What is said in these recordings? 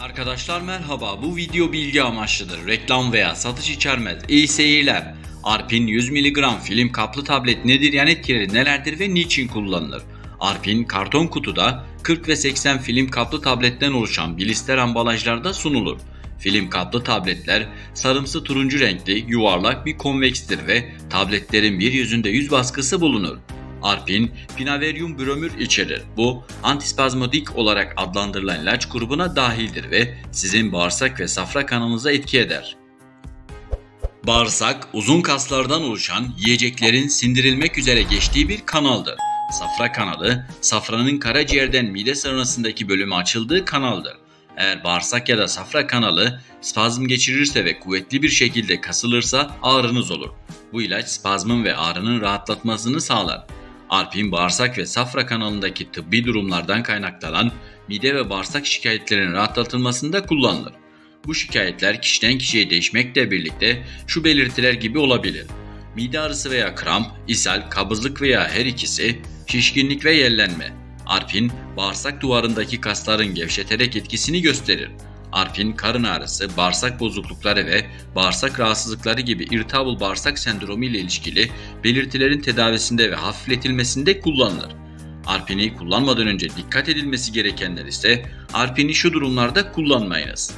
Arkadaşlar merhaba. Bu video bilgi amaçlıdır. Reklam veya satış içermez. İyi seyirler. Arpin 100 mg film kaplı tablet nedir yan etkileri nelerdir ve niçin kullanılır? Arpin karton kutuda 40 ve 80 film kaplı tabletten oluşan blister ambalajlarda sunulur. Film kaplı tabletler sarımsı turuncu renkli yuvarlak bir konvekstir ve tabletlerin bir yüzünde yüz baskısı bulunur. Arpin, Pinaverium bromür içerir. Bu, antispazmodik olarak adlandırılan ilaç grubuna dahildir ve sizin bağırsak ve safra kanalınıza etki eder. Bağırsak, uzun kaslardan oluşan yiyeceklerin sindirilmek üzere geçtiği bir kanaldır. Safra kanalı, safranın karaciğerden mide sonrasındaki bölümü açıldığı kanaldır. Eğer bağırsak ya da safra kanalı spazm geçirirse ve kuvvetli bir şekilde kasılırsa ağrınız olur. Bu ilaç spazmın ve ağrının rahatlatmasını sağlar. Arpin bağırsak ve safra kanalındaki tıbbi durumlardan kaynaklanan mide ve bağırsak şikayetlerinin rahatlatılmasında kullanılır. Bu şikayetler kişiden kişiye değişmekle birlikte şu belirtiler gibi olabilir. Mide ağrısı veya kramp, ishal, kabızlık veya her ikisi, şişkinlik ve yellenme. Arpin, bağırsak duvarındaki kasların gevşeterek etkisini gösterir. Arpin, karın ağrısı, bağırsak bozuklukları ve bağırsak rahatsızlıkları gibi irritable bağırsak sendromu ile ilişkili belirtilerin tedavisinde ve hafifletilmesinde kullanılır. Arpin'i kullanmadan önce dikkat edilmesi gerekenler ise Arpin'i şu durumlarda kullanmayınız.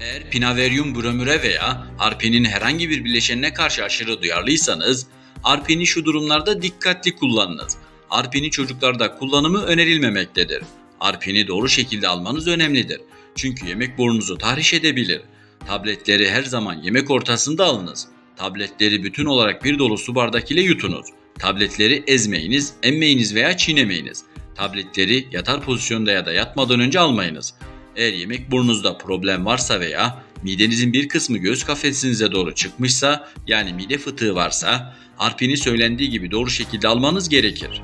Eğer Pinaverium bromüre veya Arpin'in herhangi bir bileşenine karşı aşırı duyarlıysanız Arpin'i şu durumlarda dikkatli kullanınız. Arpin'i çocuklarda kullanımı önerilmemektedir. Arpin'i doğru şekilde almanız önemlidir. Çünkü yemek borunuzu tahriş edebilir. Tabletleri her zaman yemek ortasında alınız. Tabletleri bütün olarak bir dolu su bardak ile yutunuz. Tabletleri ezmeyiniz, emmeyiniz veya çiğnemeyiniz. Tabletleri yatar pozisyonda ya da yatmadan önce almayınız. Eğer yemek burnunuzda problem varsa veya midenizin bir kısmı göğüs kafesinize doğru çıkmışsa yani mide fıtığı varsa Arpin'i söylendiği gibi doğru şekilde almanız gerekir.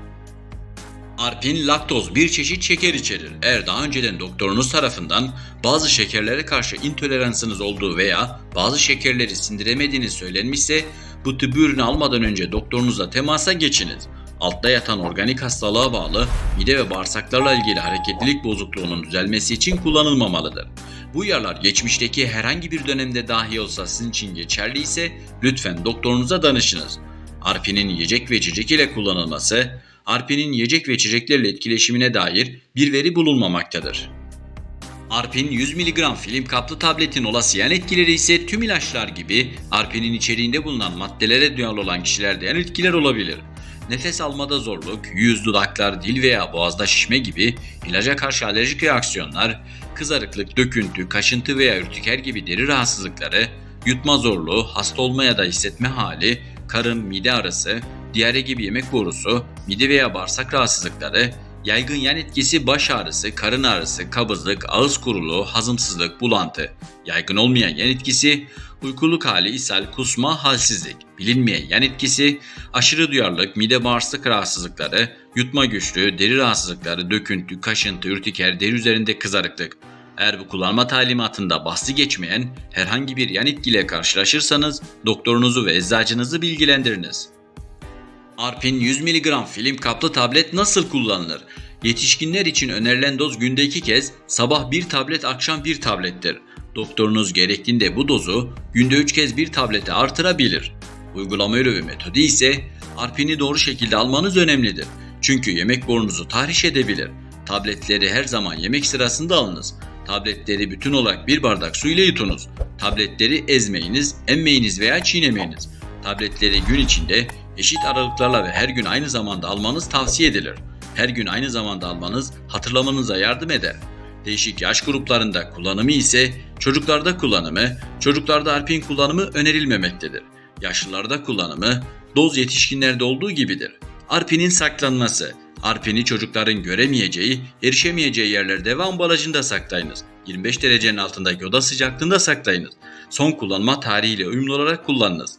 Arpin laktoz bir çeşit şeker içerir. Eğer daha önceden doktorunuz tarafından bazı şekerlere karşı intoleransınız olduğu veya bazı şekerleri sindiremediğiniz söylenmişse bu tıbbi ürünü almadan önce doktorunuzla temasa geçiniz. Altta yatan organik hastalığa bağlı mide ve bağırsaklarla ilgili hareketlilik bozukluğunun düzelmesi için kullanılmamalıdır. Bu uyarılar geçmişteki herhangi bir dönemde dahi olsa sizin için geçerli ise lütfen doktorunuza danışınız. Arpin'in yiyecek ve içecek ile kullanılması, Arpin'in yiyecek ve içeceklerle etkileşimine dair bir veri bulunmamaktadır. Arpin 100 mg film kaplı tabletin olası yan etkileri ise tüm ilaçlar gibi Arpin'in içeriğinde bulunan maddelere duyarlı olan kişilerde yan etkiler olabilir. Nefes almada zorluk, yüz, dudaklar, dil veya boğazda şişme gibi ilaca karşı alerjik reaksiyonlar, kızarıklık, döküntü, kaşıntı veya ürtiker gibi deri rahatsızlıkları, yutma zorluğu, hasta olma ya da hissetme hali, karın, mide ağrısı, diyare gibi yemek borusu, mide veya bağırsak rahatsızlıkları, yaygın yan etkisi baş ağrısı, karın ağrısı, kabızlık, ağız kuruluğu, hazımsızlık, bulantı, yaygın olmayan yan etkisi, uykuluk hali, ishal, kusma, halsizlik, bilinmeyen yan etkisi, aşırı duyarlılık, mide bağırsak rahatsızlıkları, yutma güçlüğü, deri rahatsızlıkları, döküntü, kaşıntı, ürtiker, deri üzerinde kızarıklık. Eğer bu kullanma talimatında bahsi geçmeyen herhangi bir yan etkiyle karşılaşırsanız doktorunuzu ve eczacınızı bilgilendiriniz. Arpin 100 mg film kaplı tablet nasıl kullanılır? Yetişkinler için önerilen doz günde 2 kez, sabah 1 tablet, akşam 1 tablettir. Doktorunuz gerektiğinde bu dozu günde 3 kez bir tablete artırabilir. Uygulama yolu ve metodu ise Arpin'i doğru şekilde almanız önemlidir. Çünkü yemek borunuzu tahriş edebilir. Tabletleri her zaman yemek sırasında alınız. Tabletleri bütün olarak bir bardak su ile yutunuz. Tabletleri ezmeyiniz, emmeyiniz veya çiğnemeyiniz. Tabletleri gün içinde eşit aralıklarla ve her gün aynı zamanda almanız tavsiye edilir. Her gün aynı zamanda almanız hatırlamanıza yardım eder. Değişik yaş gruplarında kullanımı ise çocuklarda kullanımı, çocuklarda Arpin kullanımı önerilmemektedir. Yaşlılarda kullanımı doz yetişkinlerde olduğu gibidir. Arpin'in saklanması, Arpin'i çocukların göremeyeceği, erişemeyeceği yerlerde ve ambalajında saklayınız. 25 derecenin altındaki oda sıcaklığında saklayınız. Son kullanma tarihiyle uyumlu olarak kullanınız.